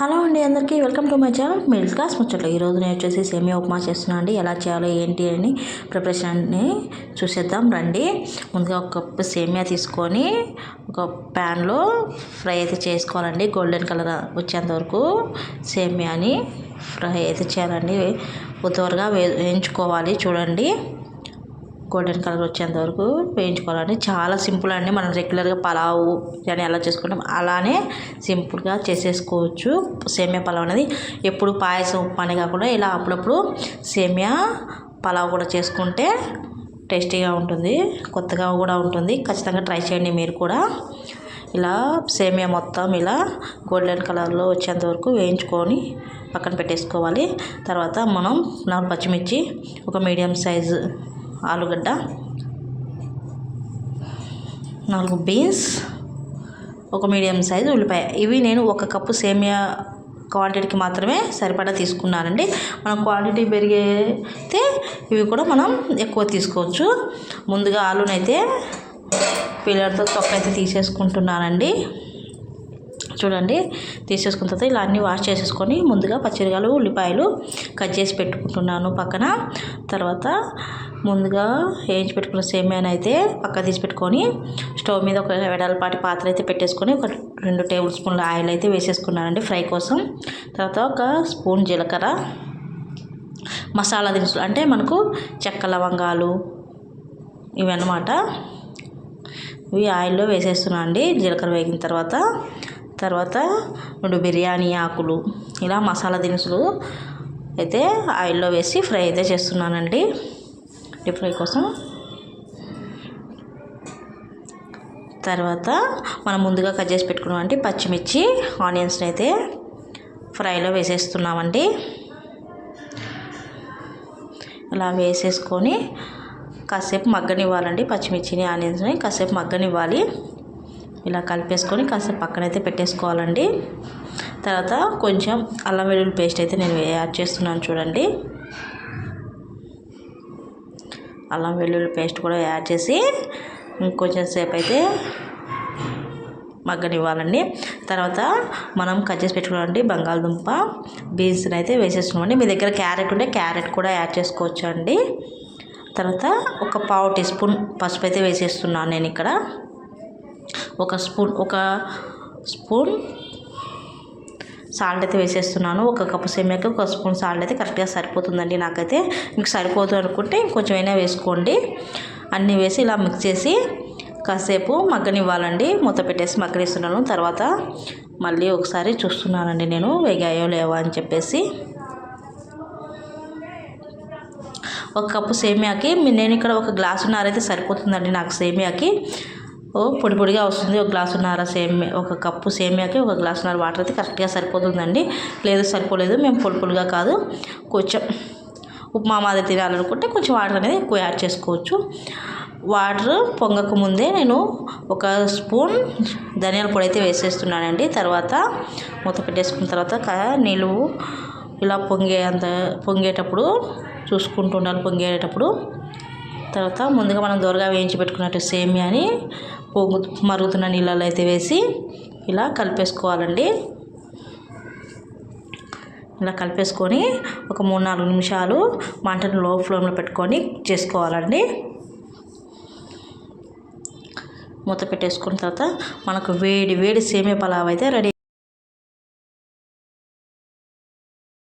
Hello అండి అందరికీ welcome to my channel middle class ముచ్చట్లు ఈరోజు నేను వచ్చేసి సేమియా ఉప్మా చేస్తున్నాను అండి. ఎలా చేయాలో ఏంటి అని ప్రిపరేషన్ని చూసేద్దాం రండి. ముందుగా ఒక కప్పు సేమియా తీసుకొని ఒక ప్యాన్లో ఫ్రై అయితే చేసుకోవాలండి. గోల్డెన్ కలర్ వచ్చేంత వరకు సేమియాని ఫ్రై అయితే చేయాలండి. త్వరగా వేయించుకోవాలి. చూడండి. గోల్డెన్ కలర్ వచ్చేంత వరకు వేయించుకోవాలండి. చాలా సింపుల్ అండి. మనం రెగ్యులర్గా పలావు అని ఎలా చేసుకుంటాం అలానే సింపుల్గా చేసేసుకోవచ్చు. సేమియా పలావ్ అనేది ఎప్పుడు పాయసం ఉప్మా కాకుండా ఇలా అప్పుడప్పుడు సేమియా పలావ్ కూడా చేసుకుంటే టేస్టీగా ఉంటుంది. కొత్తగా కూడా ఉంటుంది. ఖచ్చితంగా ట్రై చేయండి మీరు కూడా. ఇలా సేమియా మొత్తం ఇలా గోల్డెన్ కలర్లో వచ్చేంత వరకు వేయించుకొని పక్కన పెట్టేసుకోవాలి. తర్వాత మనం నాలుగు పచ్చిమిర్చి ఒక మీడియం సైజు ఆలుగడ్డ నాలుగు బీన్స్ ఒక మీడియం సైజు ఉల్లిపాయ. ఇవి నేను ఒక కప్పు సేమియా క్వాంటిటీకి మాత్రమే సరిపడా తీసుకున్నానండి. మనం క్వాంటిటీ పెరిగితే ఇవి కూడా మనం ఎక్కువ తీసుకోవచ్చు. ముందుగా ఆలునైతే పిల్లలతో తొక్క అయితే తీసేసుకుంటున్నానండి. చూడండి తీసేసుకున్న తర్వాత ఇలా అన్నీ వాష్ చేసేసుకొని ముందుగా పచ్చిరకాయలు ఉల్లిపాయలు కట్ చేసి పెట్టుకుంటున్నాను పక్కన. తర్వాత ముందుగా వేయించి పెట్టుకున్న సేమియాని అయితే పక్క తీసి పెట్టుకొని స్టవ్ మీద ఒక వెడల్పాటి పాత్ర అయితే పెట్టేసుకొని ఒక రెండు టేబుల్ స్పూన్ల ఆయిల్ అయితే వేసేసుకున్నానండి ఫ్రై కోసం. తర్వాత ఒక స్పూన్ జీలకర్ర మసాలా దినుసులు అంటే మనకు చెక్క లవంగాలు ఇవన్నమాట. ఇవి ఆయిల్లో వేసేస్తున్నాను అండి. జీలకర్ర వేగిన తర్వాత తర్వాత రెండు బిర్యానీ ఆకులు ఇలా మసాలా దినుసులు అయితే ఆయిల్లో వేసి ఫ్రై అయితే చేస్తున్నానండి. డీప్ ఫ్రై కోసం. తర్వాత మనం ముందుగా కట్ చేసి పెట్టుకున్నామంటే పచ్చిమిర్చి ఆనియన్స్ని అయితే ఫ్రైలో వేసేస్తున్నామండి. ఇలా వేసేసుకొని కాసేపు మగ్గనివ్వాలండి పచ్చిమిర్చిని ఆనియన్స్ని. కాసేపు మగ్గనివ్వాలి. ఇలా కలిపేసుకొని కాసేపు పక్కనైతే పెట్టేసుకోవాలండి. తర్వాత కొంచెం అల్లం వెల్లుల్లి పేస్ట్ అయితే నేను యాడ్ చేస్తున్నాను చూడండి. అల్లం వెల్లుల్లి పేస్ట్ కూడా యాడ్ చేసి ఇంకొంచెం సేపు అయితే మగ్గనివ్వాలండి. తర్వాత మనం కట్ చేసి పెట్టుకోవాలండి బంగాళదుంప బీన్స్ని అయితే వేసేసుకున్నామండి మీ దగ్గర క్యారెట్ ఉంటే క్యారెట్ కూడా యాడ్ చేసుకోవచ్చు అండి తర్వాత ఒక పావు టీ స్పూన్ పసుపు అయితే వేసేస్తున్నాను నేను ఇక్కడ. ఒక స్పూన్ ఒక స్పూన్ సాల్ట్ అయితే వేసేస్తున్నాను. ఒక కప్పు సేమ్యాకి ఒక స్పూన్ సాల్ట్ అయితే కరెక్ట్గా సరిపోతుందండి నాకైతే. మీకు సరిపోదు అనుకుంటే ఇంకొంచెం అయినా వేసుకోండి. అన్నీ వేసి ఇలా మిక్స్ చేసి కాసేపు మగ్గనివ్వాలండి. మూత పెట్టేసి మగ్గనిస్తున్నాను. తర్వాత మళ్ళీ ఒకసారి చూస్తున్నానండి నేను వేగాయో లేవా అని చెప్పేసి. ఒక కప్పు సేమియాకి నేను ఇక్కడ ఒక గ్లాసు నారైతే సరిపోతుందండి నాకు సేమియాకి. పొడి పొడిగా వస్తుంది. ఒక గ్లాసున్నర సేమియా ఒక కప్పు సేమియాకి ఒక గ్లాసున్నర వాటర్ అయితే కరెక్ట్గా సరిపోతుందండి. లేదు సరిపోలేదు. మేము పొడి పొడిగా కాదు. కొంచెం ఉప్మా మాదిరి తినాలనుకుంటే కొంచెం వాటర్ అనేది ఎక్కువ యాడ్ చేసుకోవచ్చు. వాటర్ పొంగక ముందే నేను ఒక స్పూన్ ధనియాల పొడి అయితే వేసేస్తున్నానండి. తర్వాత మూత పెట్టేసుకున్న తర్వాత నీళ్ళు ఇలా పొంగే అంత పొంగేటప్పుడు చూసుకుంటూ ఉండాలి. పొంగేటప్పుడు తర్వాత ముందుగా మనం దూరగా వేయించి పెట్టుకున్నట్టు సేమియాని పొంగు మరుగుతున్న నీళ్ళలో అయితే వేసి ఇలా కలిపేసుకోవాలండి. ఇలా కలిపేసుకొని ఒక మూడు నాలుగు నిమిషాలు మంటను లో ఫ్లేమ్లో పెట్టుకొని చేసుకోవాలండి. మూత పెట్టేసుకున్న తర్వాత మనకు వేడి వేడి సేమియా పలావ్ అయితే రెడీ